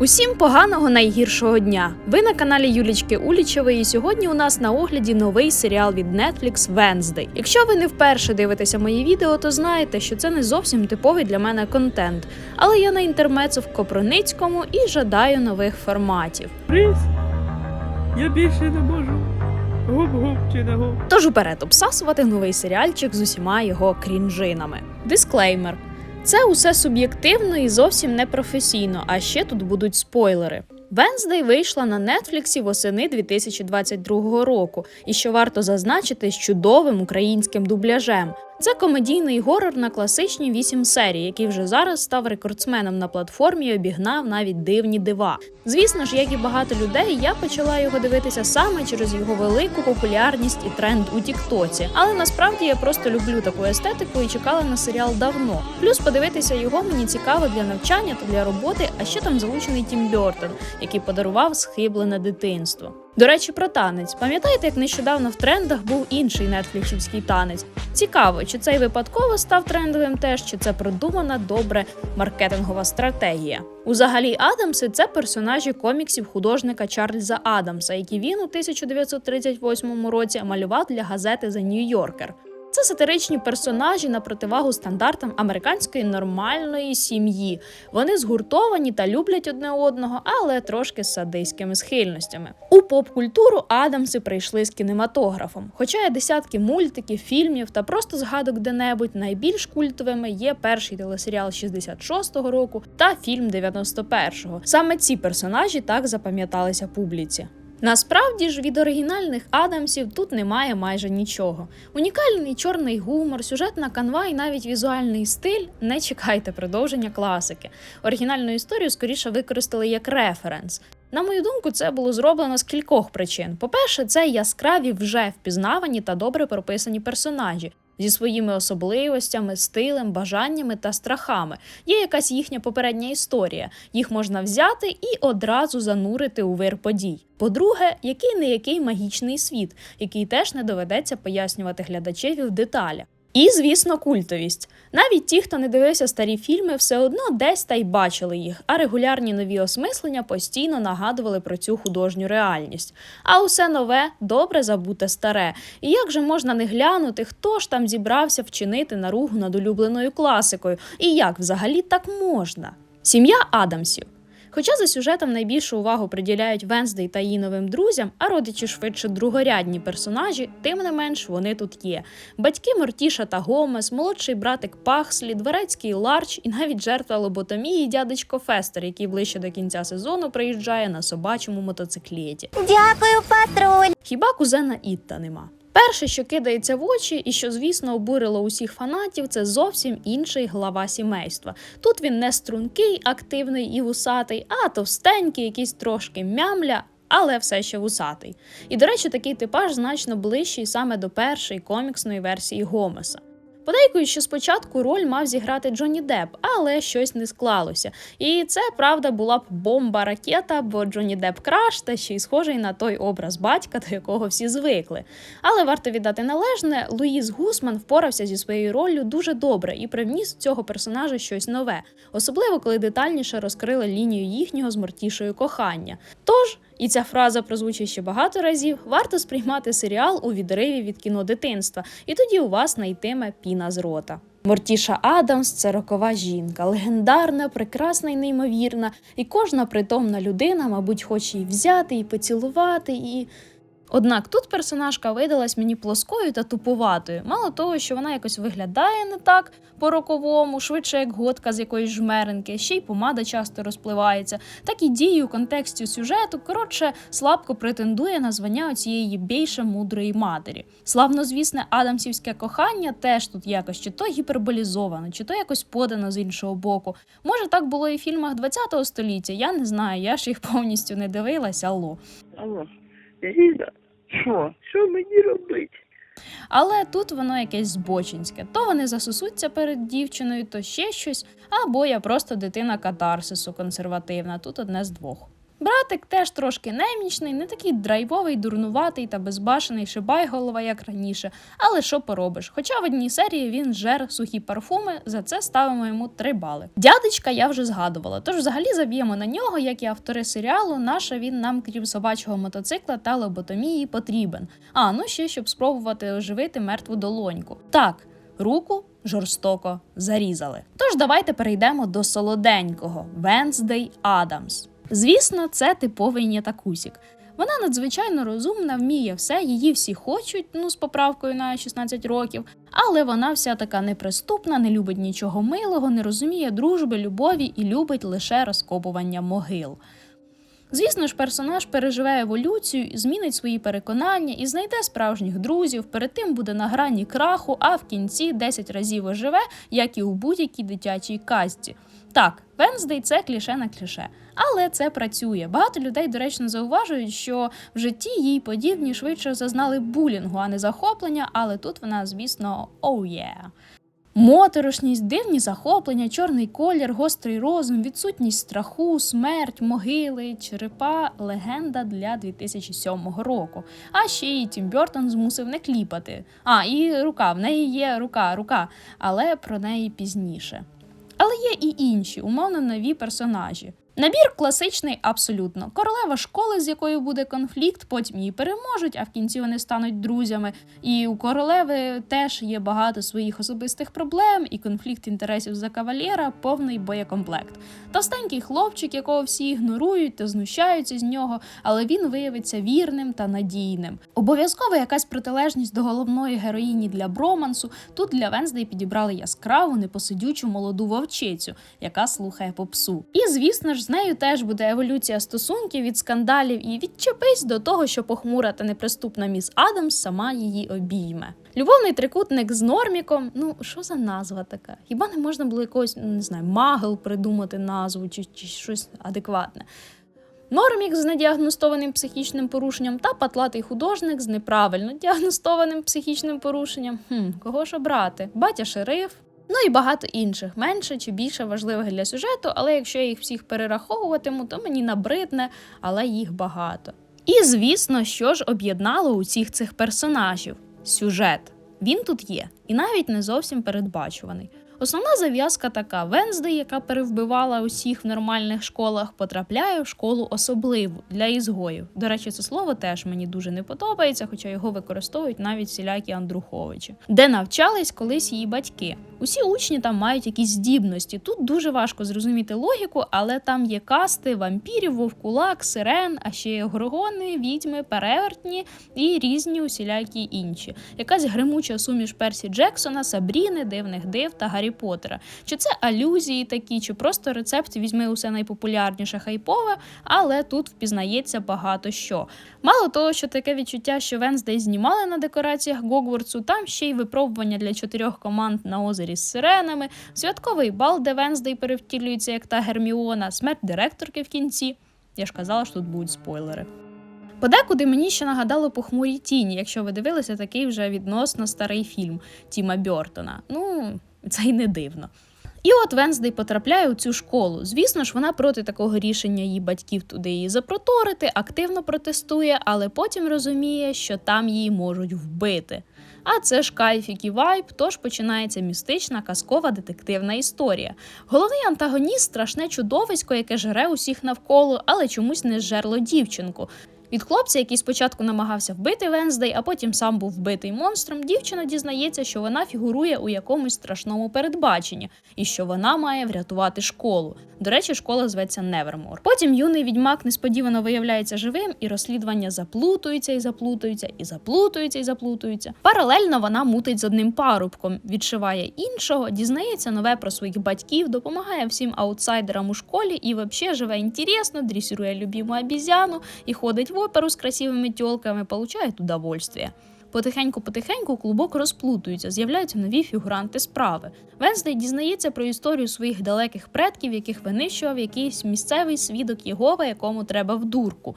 Усім поганого найгіршого дня. Ви на каналі Юлічки Улічевої. І сьогодні у нас на огляді новий серіал від Netflix Wednesday. Якщо ви не вперше дивитеся мої відео, то знаєте, що це не зовсім типовий для мене контент. Але я на інтермецу в Копроницькому і жадаю нових форматів. Рись, я більше не можу. Гоп-гоп чи не гоп. Тож уперед обсасувати новий серіальчик з усіма його крінжинами. Дисклеймер. Це усе суб'єктивно і зовсім не професійно, а ще тут будуть спойлери. Венздей вийшла на Нетфліксі восени 2022 року, і що варто зазначити з чудовим українським дубляжем. Це комедійний горор на класичні вісім серій, який вже зараз став рекордсменом на платформі і обігнав навіть дивні дива. Звісно ж, як і багато людей, я почала його дивитися саме через його велику популярність і тренд у Тіктоці. Але насправді я просто люблю таку естетику і чекала на серіал давно. Плюс подивитися його мені цікаво для навчання та для роботи, а ще там залучений Тім Бьортон, який подарував схиблене дитинство. До речі, про танець. Пам'ятаєте, як нещодавно в трендах був інший нетфліксівський танець? Цікаво, чи цей випадково став трендовим теж, чи це продумана добре маркетингова стратегія. Узагалі, Адамси це персонажі коміксів художника Чарльза Адамса, які він у 1938 році малював для газети The New Yorker. Це сатиричні персонажі на противагу стандартам американської нормальної сім'ї. Вони згуртовані та люблять одне одного, але трошки з садистськими схильностями. У поп-культуру Адамси прийшли з кінематографом. Хоча є десятки мультиків, фільмів та просто згадок де-небудь, найбільш культовими є перший телесеріал 66-го року та фільм 91-го. Саме ці персонажі так запам'яталися публіці. Насправді ж від оригінальних Адамсів тут немає майже нічого. Унікальний чорний гумор, сюжетна канва і навіть візуальний стиль не чекайте продовження класики. Оригінальну історію скоріше використали як референс. На мою думку, це було зроблено з кількох причин. По-перше, це яскраві вже впізнавані та добре прописані персонажі. Зі своїми особливостями, стилем, бажаннями та страхами є якась їхня попередня історія. Їх можна взяти і одразу занурити у вир подій. По-друге, який не який магічний світ, який теж не доведеться пояснювати глядачеві в деталях. І, звісно, культовість. Навіть ті, хто не дивився старі фільми, все одно десь та й бачили їх, а регулярні нові осмислення постійно нагадували про цю художню реальність. А усе нове добре забуте старе. І як же можна не глянути, хто ж там зібрався вчинити наругу над улюбленою класикою, і як взагалі так можна? Сім'я Адамсів. Хоча за сюжетом найбільшу увагу приділяють Венздей та її новим друзям, а родичі швидше другорядні персонажі, тим не менш вони тут є. Батьки Мортіша та Гомес, молодший братик Пахслі, дворецький Ларч і навіть жертва лоботомії дядечко Фестер, який ближче до кінця сезону приїжджає на собачому мотоциклеті. Дякую, патруль. Хіба кузена Ітта нема? Перше, що кидається в очі, і що, звісно, обурило усіх фанатів, це зовсім інший глава сімейства. Тут він не стрункий, активний і вусатий, а товстенький, якийсь трошки мямля. Але все ще вусатий. І, до речі, такий типаж значно ближчий саме до першої коміксної версії Гомеса. Подейкують, що спочатку роль мав зіграти Джонні Депп, але щось не склалося. І це правда була б бомба ракета, бо Джонні Депп краш та ще й схожий на той образ батька, до якого всі звикли. Але варто віддати належне, Луїс Гусман впорався зі своєю роллю дуже добре і привніс цього персонажа щось нове, особливо коли детальніше розкрили лінію їхнього з кохання. Тож. І ця фраза прозвучить ще багато разів. Варто сприймати серіал у відриві від кіно дитинства, і тоді у вас найтиме піна з рота. Мортіша Адамс це рокова жінка, легендарна, прекрасна і неймовірна, і кожна притомна людина, мабуть, хоче її взяти і поцілувати, і. Однак тут персонажка видалась мені плоскою та тупуватою. Мало того, що вона якось виглядає не так по-роковому, швидше як готка з якоїсь жмеренки, ще й помада часто розпливається, так і дії у контексті сюжету, коротше, слабко претендує на звання оцієї більше мудрої матері. Славнозвісне адамсівське кохання теж тут якось чи то гіперболізовано, чи то якось подано з іншого боку. Може, так було і в фільмах ХХ століття, я не знаю, я ж їх повністю не дивилась, алло. Алло, що? Що мені робити? Але тут воно якесь збочинське. То вони засосуться перед дівчиною, то ще щось, або я просто дитина катарсису консервативна. Тут одне з двох. Братик теж трошки немічний, не такий драйвовий, дурнуватий та безбашений шибайголова, як раніше. Але що поробиш? Хоча в одній серії він жер сухі парфуми, за це ставимо йому 3 бали. Дядечка я вже згадувала, тож взагалі заб'ємо на нього, як і автори серіалу. Наша він нам, крім собачого мотоцикла та лоботомії, потрібен. А ну ще щоб спробувати оживити мертву долоньку. Так, руку жорстоко зарізали. Тож давайте перейдемо до солоденького Венздей Адамс. Звісно, це типовий нятакусік. Вона надзвичайно розумна, вміє все, її всі хочуть, ну з поправкою на 16 років, але вона вся така неприступна, не любить нічого милого, не розуміє дружби, любові і любить лише розкопування могил. Звісно ж, персонаж переживе еволюцію, змінить свої переконання і знайде справжніх друзів. Перед тим буде на грані краху, а в кінці 10 разів оживе, як і у будь-якій дитячій казці. Так, Венздей це кліше на кліше, але це працює. Багато людей, до речі, зауважують, що в житті їй подібні швидше зазнали булінгу, а не захоплення. Але тут вона, звісно, оу oh yeah. Моторошність, дивні захоплення, чорний колір, гострий розум, відсутність страху, смерть, могили, черепа легенда для 2007 року. А ще й Тім Бертон змусив не кліпати. А, і рука, в неї є рука, рука, але про неї пізніше. Але є і інші, умовно нові персонажі. Набір класичний абсолютно. Королева школи, з якою буде конфлікт, потім її переможуть, а в кінці вони стануть друзями. І у королеви теж є багато своїх особистих проблем, і конфлікт інтересів за кавалєра повний боєкомплект. Товстенький хлопчик, якого всі ігнорують та знущаються з нього, але він виявиться вірним та надійним. Обов'язково якась протилежність до головної героїні для бромансу. Тут для Венздей підібрали яскраву, непосидючу молоду вовчицю, яка слухає попсу. І звісно ж з нею теж буде еволюція стосунків від скандалів і відчепись до того, що похмура та неприступна міс Адамс сама її обійме. Любовний трикутник з Норміком. Ну що за назва така? Хіба не можна було якогось не знаю, магел придумати назву чи, чи щось адекватне? Нормік з недіагностованим психічним порушенням та патлатий художник з неправильно діагностованим психічним порушенням. Хм, кого ж обрати? Батя шериф, Ну і багато інших, менше чи більше важливих для сюжету, але якщо я їх всіх перераховуватиму, то мені набридне, але їх багато. І звісно, що ж об'єднало усіх цих персонажів сюжет. Він тут є, і навіть не зовсім передбачуваний. Основна зав'язка така: Венздей, яка перевбивала усіх в нормальних школах, потрапляє в школу особливу для ізгоїв. До речі, це слово теж мені дуже не подобається, хоча його використовують навіть всілякі Андруховичі, де навчались колись її батьки. Усі учні там мають якісь здібності. Тут дуже важко зрозуміти логіку, але там є касти вампірів, вовкулак, сирен, а ще є горгони, відьми, перевертні і різні усілякі інші. Якась гримуча суміш Персі Джексона, Сабріни, дивних див та Гаррі Поттера. Чи це алюзії такі, чи просто рецепт візьми усе найпопулярніше хайпове, але тут впізнається багато що. Мало того, що таке відчуття, що Венздей знімали на декораціях Гогвардсу, там ще й випробування для чотирьох команд на озері з сиренами, святковий бал, де Венздей перевтілюється як та Герміона, смерть директорки в кінці. Я ж казала, що тут будуть спойлери. Подекуди мені ще нагадало похмурі тіні, якщо ви дивилися такий вже відносно старий фільм Тіма Бьортона. Ну, це й не дивно. І от Венздей потрапляє у цю школу. Звісно ж, вона проти такого рішення її батьків туди її запроторити, активно протестує, але потім розуміє, що там її можуть вбити. А це ж кайфік і вайб, тож починається містична казкова детективна історія. Головний антагоніст страшне чудовисько, яке жере усіх навколо, але чомусь не зжерло дівчинку. Від хлопця, який спочатку намагався вбити Венздей, а потім сам був вбитий монстром, дівчина дізнається, що вона фігурує у якомусь страшному передбаченні і що вона має врятувати школу. До речі, школа зветься Невермор. Потім юний відьмак несподівано виявляється живим, і розслідування заплутується і заплутується, і заплутується і заплутується. Паралельно вона мутить з одним парубком, відшиває іншого, дізнається нове про своїх батьків, допомагає всім аутсайдерам у школі і взагалі живе інтересно, дресирує любиму обізяну і ходить в оперу с красивыми телками получает удовольствие. Потихеньку-потихеньку клубок розплутується, з'являються нові фігуранти справи. Венздей дізнається про історію своїх далеких предків, яких винищував якийсь місцевий свідок Єгова, якому треба в дурку.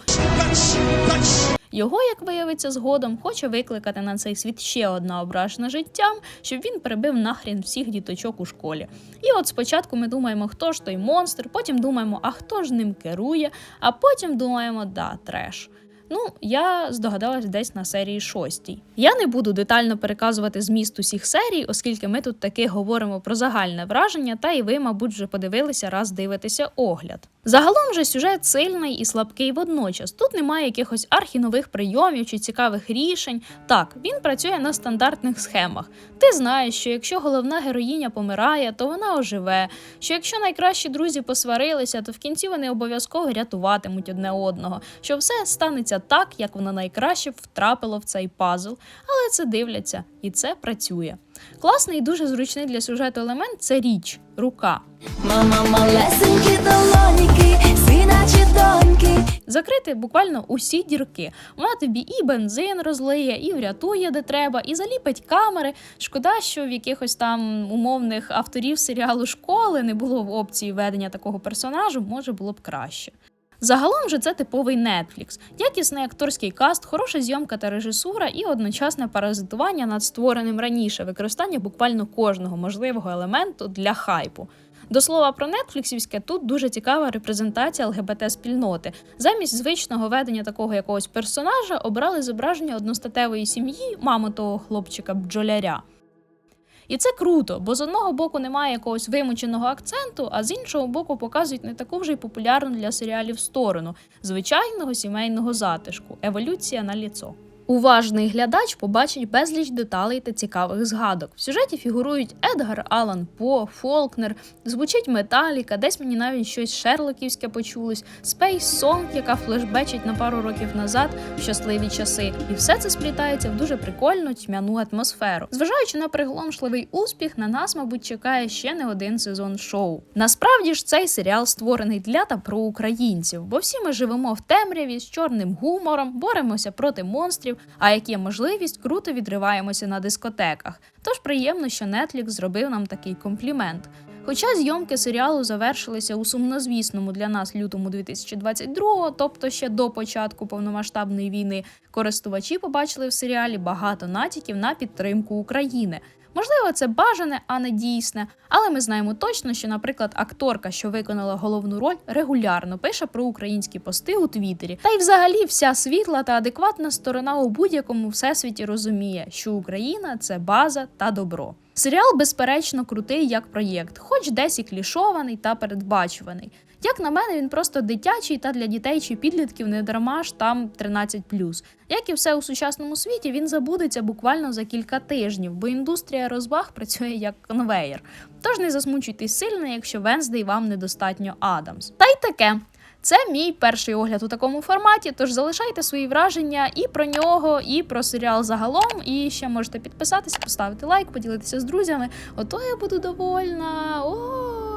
Його, як виявиться згодом, хоче викликати на цей світ ще одна ображена життям, щоб він перебив нахрін всіх діточок у школі. І от спочатку ми думаємо, хто ж той монстр, потім думаємо, а хто ж ним керує, а потім думаємо, да, треш. Ну, я здогадалась десь на серії шостій. Я не буду детально переказувати зміст усіх серій, оскільки ми тут таки говоримо про загальне враження, та і ви, мабуть, вже подивилися раз дивитеся огляд. Загалом же сюжет сильний і слабкий водночас. Тут немає якихось архінових прийомів чи цікавих рішень. Так, він працює на стандартних схемах. Ти знаєш, що якщо головна героїня помирає, то вона оживе. Що якщо найкращі друзі посварилися, то в кінці вони обов'язково рятуватимуть одне одного. Що все станеться так, як воно найкраще втрапило в цей пазл, але це дивляться, і це працює. Класний і дуже зручний для сюжету елемент це річ, рука. Мама малесенькі долоніки, сина чи доньки. Закрити буквально усі дірки. Вона тобі і бензин розлиє, і врятує де треба, і заліпить камери. Шкода, що в якихось там умовних авторів серіалу школи не було в опції ведення такого персонажу, може було б краще. Загалом же це типовий Netflix. якісний акторський каст, хороша зйомка та режисура і одночасне паразитування над створеним раніше використання буквально кожного можливого елементу для хайпу. До слова про нетфліксівське, тут дуже цікава репрезентація ЛГБТ-спільноти. Замість звичного ведення такого якогось персонажа обрали зображення одностатевої сім'ї, мами того хлопчика бджоляря. І це круто, бо з одного боку немає якогось вимученого акценту, а з іншого боку показують не таку вже й популярну для серіалів сторону звичайного сімейного затишку, еволюція на ліцо. Уважний глядач побачить безліч деталей та цікавих згадок. В сюжеті фігурують Едгар Алан По, Фолкнер, звучить Металіка, десь мені навіть щось шерлоківське почулось, Space Song, яка флешбечить на пару років назад в щасливі часи. І все це сплітається в дуже прикольну тьмяну атмосферу. Зважаючи на приголомшливий успіх, на нас, мабуть, чекає ще не один сезон шоу. Насправді ж цей серіал створений для та про українців, бо всі ми живемо в темряві з чорним гумором, боремося проти монстрів. А як є можливість, круто відриваємося на дискотеках. Тож приємно, що Netflix зробив нам такий комплімент. Хоча зйомки серіалу завершилися у сумнозвісному для нас лютому 2022, тобто ще до початку повномасштабної війни, користувачі побачили в серіалі багато натяків на підтримку України. Можливо, це бажане, а не дійсне, але ми знаємо точно, що, наприклад, акторка, що виконала головну роль, регулярно пише про українські пости у Твіттері. Та й взагалі вся світла та адекватна сторона у будь-якому всесвіті розуміє, що Україна це база та добро. Серіал, безперечно, крутий як проєкт, хоч десь і клішований та передбачуваний. Як на мене, він просто дитячий та для дітей чи підлітків не дарма ж там 13+. Як і все у сучасному світі, він забудеться буквально за кілька тижнів, бо індустрія розваг працює як конвеєр. Тож не засмучуйтесь сильно, якщо Венздей вам недостатньо Адамс. Та й таке. Це мій перший огляд у такому форматі, тож залишайте свої враження і про нього, і про серіал загалом. І ще можете підписатися, поставити лайк, поділитися з друзями. Ото я буду довольна. О!